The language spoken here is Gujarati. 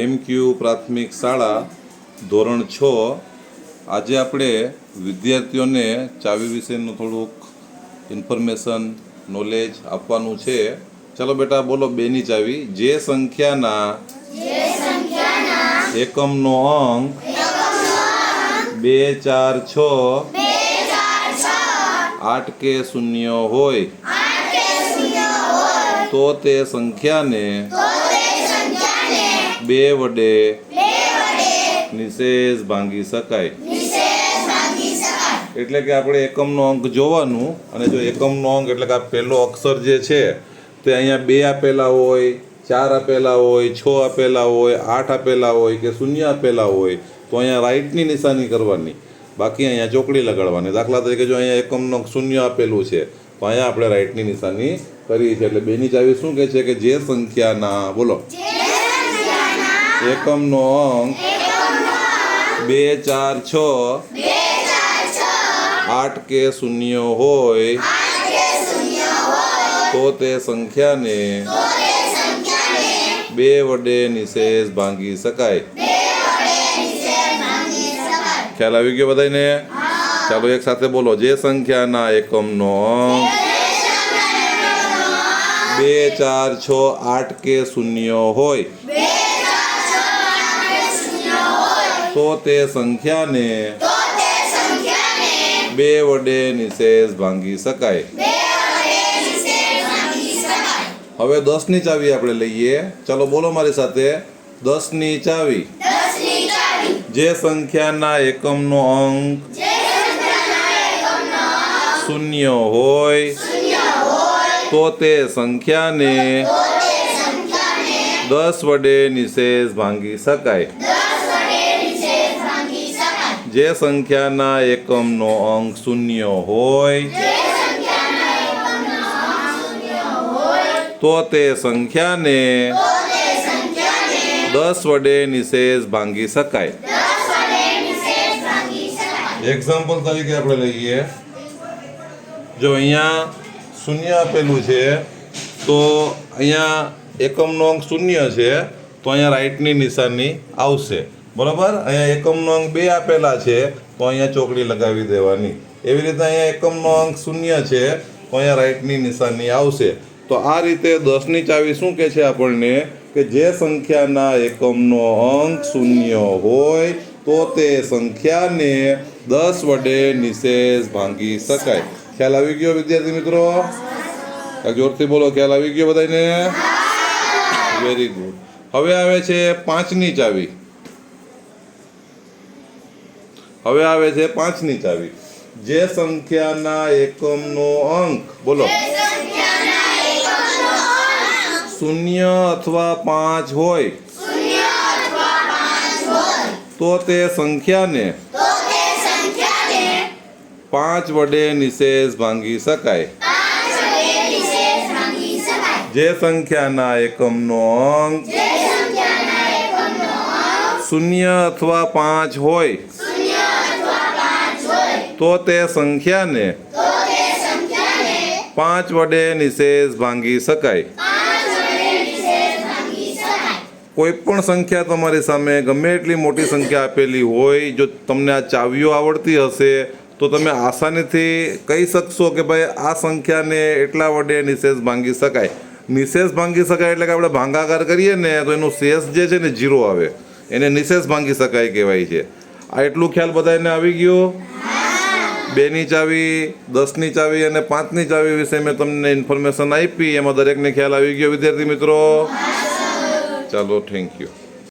એમ ક્યુ પ્રાથમિક શાળા ધોરણ છ. આજે આપણે વિદ્યાર્થીઓને ચાવી વિશેનું થોડુંક ઇન્ફોર્મેશન નોલેજ આપવાનું છે. ચલો બેટા બોલો બેની ચાવી. જે સંખ્યાના એકમનો અંક બે ચાર છ આઠ કે શૂન્ય હોય તો તે સંખ્યાને બે વડે નિશેષ ભાંગી શકાય. એટલે કે આપણે એકમનો અંક જોવાનું અને જો એકમનો અંક એટલે કે આ પહેલો અક્ષર જે છે તે અહીંયા બે આપેલા હોય ચાર આપેલા હોય છ આપેલા હોય આઠ આપેલા હોય કે શૂન્ય આપેલા હોય તો અહીંયા રાઈટની નિશાની કરવાની. બાકી અહીંયા ચોકડી લગાડવાની. દાખલા તરીકે જો અહીંયા એકમનો અંક શૂન્ય આપેલું છે તો અહીંયા આપણે રાઈટની નિશાની કરી છે. એટલે બેની ચાવી શું કહે છે કે જે સંખ્યાના બોલો. એકમનો અંક બે ચાર છ. આઠ કે શૂન્ય હોય. તો તે સંખ્યાને બે વડે નિશેષ ભાંગી શકાય. ખ્યાલ આવી ગયો બધાને ચાલો એક સાથે બોલો. જે સંખ્યાના એકમનો બે ચાર છ આઠ કે શૂન્ય હોય. તો તે સંખ્યાને બે વડે નિશેષ ભાંગી શકાય. હવે દસની ચાવી આપણે લઈએ. ચાલો બોલો મારી સાથે. દસની ચાવી. જે સંખ્યાના એકમનો અંક શૂન્ય હોય. તો તે સંખ્યાને દસ વડે નિશેષ ભાંગી શકાય. જે સંખ્યાના એકમનો અંક શૂન્ય હોય તો તે સંખ્યાને દસ વડે નિશેષ ભાંગી શકાય. એક્ઝામ્પલ તરીકે આપણે લઈએ. જો અહીંયા શૂન્ય આપેલું છે તો અહીંયા એકમનો અંક શૂન્ય છે તો અહીંયા રાઈટની નિશાની આવશે. બરાબર? અહીંયા એકમનો અંક બે આપેલા છે તો અહીંયા ચોકડી લગાવી દેવાની. એવી રીતે અહીંયા એકમનો અંક શૂન્ય છે તો અહીંયા રાઈટની નિશાની આવશે. તો આ રીતે દસની ચાવી શું કહે છે આપણને? કે જે સંખ્યાના એકમનો અંક શૂન્ય હોય તો તે સંખ્યાને દસ વડે નિશેષ ભાંગી શકાય. ખ્યાલ આવી ગયો વિદ્યાર્થી મિત્રો? જોરથી બોલો ખ્યાલ આવી ગયો બધાને વેરી ગુડ હવે આવે છે પાંચની ચાવી. હવે આવે છે પાંચની ચાવી. જે સંખ્યાના એકમનો અંક બોલો. શૂન્ય અથવા પાંચ હોય. તો તે સંખ્યાને પાંચ વડે નિશેષ ભાંગી શકાય. જે સંખ્યાના એકમનો અંક. શૂન્ય અથવા પાંચ હોય. તો તે સંખ્યાને પાંચ વડે નિશેષ ભાંગી શકાય. કોઈ પણ સંખ્યા તમારી સામે ગમે એટલી મોટી સંખ્યા આપેલી હોય, જો તમને આ ચાવીઓ આવડતી હશે, તો તમે આસાનીથી કહી શકશો કે ભાઈ આ સંખ્યાને એટલા વડે નિશેષ ભાંગી શકાય. નિશેષ ભાંગી શકાય એટલે કે આપણે ભાંગાકાર કરીએ ને, તો એનું શેષ જે છે ને જીરો આવે. એને નિશેષ ભાંગી શકાય કહેવાય છે. આ એટલું ખ્યાલ બધાને આવી ગયો? બેની ચાવી, દસની ચાવી અને પાંચની ચાવી વિશે મેં તમને ઇન્ફોર્મેશન આપી. એમાં દરેકને ખ્યાલ આવી ગયો, વિદ્યાર્થી મિત્રો. ચાલો થેન્ક યુ